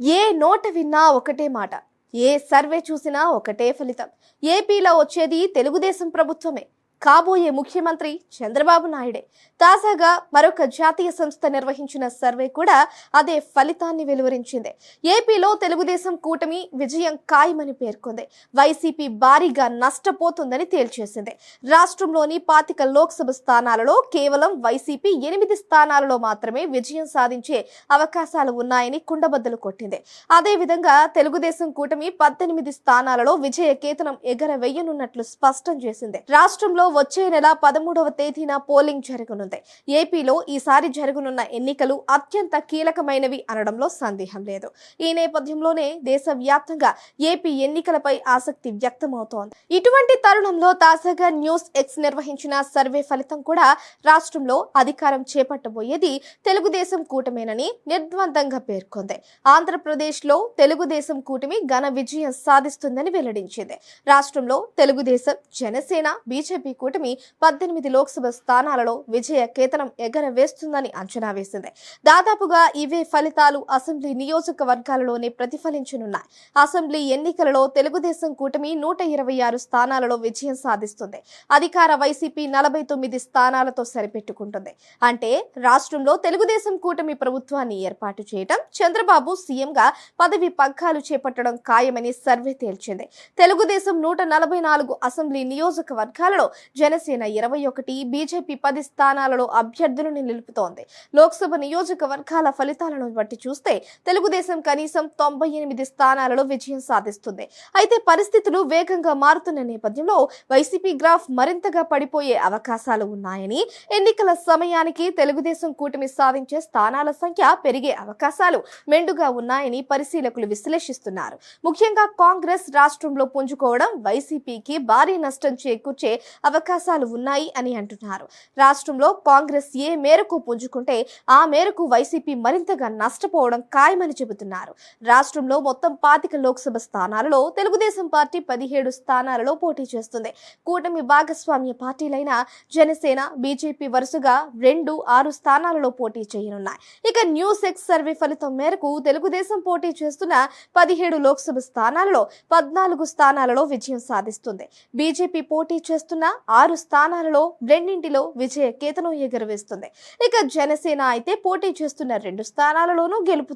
ఏ నోట విన్నా ఒకటే మాట ఏ సర్వే చూసినా ఒకటే ఫలితం. ఏపీలో వచ్చేది తెలుగుదేశం ప్రభుత్వమే. కాబోయే ముఖ్యమంత్రి చంద్రబాబు నాయుడే. తాజాగా మరొక జాతీయ సంస్థ నిర్వహించిన సర్వే కూడా అదే ఫలితాన్ని వెలువరించింది. ఏపీలో తెలుగుదేశం కూటమి విజయం ఖాయమని పేర్కొంది. వైసీపీ భారీగా నష్టపోతుందని తేల్చేసింది. రాష్ట్రంలోని పాతిక లోక్సభ స్థానాలలో కేవలం వైసీపీ ఎనిమిది స్థానాలలో మాత్రమే విజయం సాధించే అవకాశాలు ఉన్నాయని కుండబద్దలు కొట్టింది. అదేవిధంగా తెలుగుదేశం కూటమి పద్దెనిమిది స్థానాలలో విజయ కేతనం ఎగరవేయనున్నట్లు స్పష్టం చేసింది. రాష్ట్రంలో వచ్చే నెల పదమూడవ తేదీన పోలింగ్ జరగనుంది. ఏపీలో ఈసారి జరగనున్న ఎన్నికలు అత్యంత కీలకమైనవి అనడంలో సందేహం లేదు. ఈ నేపథ్యంలోనే దేశవ్యాప్తంగా ఏపీ ఎన్నికలపై ఆసక్తి వ్యక్తమవుతోంది. ఇటువంటి తరుణంలో తాజాగా న్యూస్ ఎక్స్ నిర్వహించిన సర్వే ఫలితం కూడా రాష్ట్రంలో అధికారం చేపట్టబోయేది తెలుగుదేశం కూటమేనని నిర్ద్వందంగా పేర్కొంది. ఆంధ్రప్రదేశ్లో తెలుగుదేశం కూటమి ఘన విజయం సాధిస్తుందని వెల్లడించింది. రాష్ట్రంలో తెలుగుదేశం జనసేన బీజేపీ కూటమి పద్దెనిమిది లోక్సభ స్థానాలలో విజయ కేతనం ఎగరవేస్తుందని అంచనా వేసింది. దాదాపుగా ఇవే ఫలితాలు అసెంబ్లీ నియోజకవర్గాలలోనే ప్రతిఫలించనున్నాయి. అసెంబ్లీ ఎన్నికలలో తెలుగుదేశం కూటమి నూట ఇరవై ఆరు స్థానాలలో విజయం సాధిస్తుంది. అధికార వైసీపీ నలభై తొమ్మిది స్థానాలతో సరిపెట్టుకుంటుంది. అంటే రాష్ట్రంలో తెలుగుదేశం కూటమి ప్రభుత్వాన్ని ఏర్పాటు చేయటం చంద్రబాబు సీఎంగా పదవి పగ్గాలు చేపట్టడం ఖాయమని సర్వే తేల్చింది. తెలుగుదేశం నూట నలభై నాలుగు అసెంబ్లీ నియోజకవర్గాలలో జనసేన ఇరవై ఒకటి బీజేపీ పది స్థానాలలో అభ్యర్థులను నిలుపుతోంది. లోక్సభ నియోజకవర్గాల ఫలితాలను బట్టి చూస్తే తెలుగుదేశం కనీసం తొంభై ఎనిమిది స్థానాలలో విజయం సాధిస్తుంది. అయితే పరిస్థితులు వేగంగా మారుతున్న నేపథ్యంలో వైసీపీ గ్రాఫ్ మరింతగా పడిపోయే అవకాశాలు ఉన్నాయని ఎన్నికల సమయానికి తెలుగుదేశం కూటమి సాధించే స్థానాల సంఖ్య పెరిగే అవకాశాలు మెండుగా ఉన్నాయని పరిశీలకులు విశ్లేషిస్తున్నారు. ముఖ్యంగా కాంగ్రెస్ రాష్ట్రంలో పుంజుకోవడం వైసీపీకి భారీ నష్టం చేకూర్చే అవకాశాలు ఉన్నాయి అని అంటున్నారు. రాష్ట్రంలో కాంగ్రెస్ ఏ మేరకు పుంజుకుంటే ఆ మేరకు వైసీపీ మరింతగా నష్టపోవడం ఖాయమని చెబుతున్నారు. రాష్ట్రంలో మొత్తం పాతిక లోక్సభ స్థానాలలో తెలుగుదేశం పార్టీ పదిహేడు స్థానాలలో పోటీ చేస్తుంది. కూటమి భాగస్వామ్య పార్టీలైన జనసేన బీజేపీ వరుసగా రెండు ఆరు స్థానాలలో పోటీ చేయనున్నాయి. ఇక న్యూస్ ఎక్స్ సర్వే ఫలితం మేరకు తెలుగుదేశం పోటీ చేస్తున్న పదిహేడు లోక్సభ స్థానాలలో పద్నాలుగు స్థానాలలో విజయం సాధిస్తుంది. బీజేపీ పోటీ చేస్తున్న ఆరు స్థానాలలో రెండింటిలో విజయ కేతను ఎగురవేస్తుంది. ఇక జనసేన అయితే పోటీ చేస్తున్న రెండు స్థానాలలోనూ గెలుపు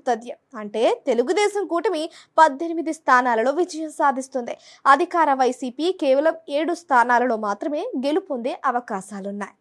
అంటే తెలుగుదేశం కూటమి పద్దెనిమిది స్థానాలలో విజయం సాధిస్తుంది. అధికార వైసీపీ కేవలం ఏడు స్థానాలలో మాత్రమే గెలుపొందే అవకాశాలున్నాయి.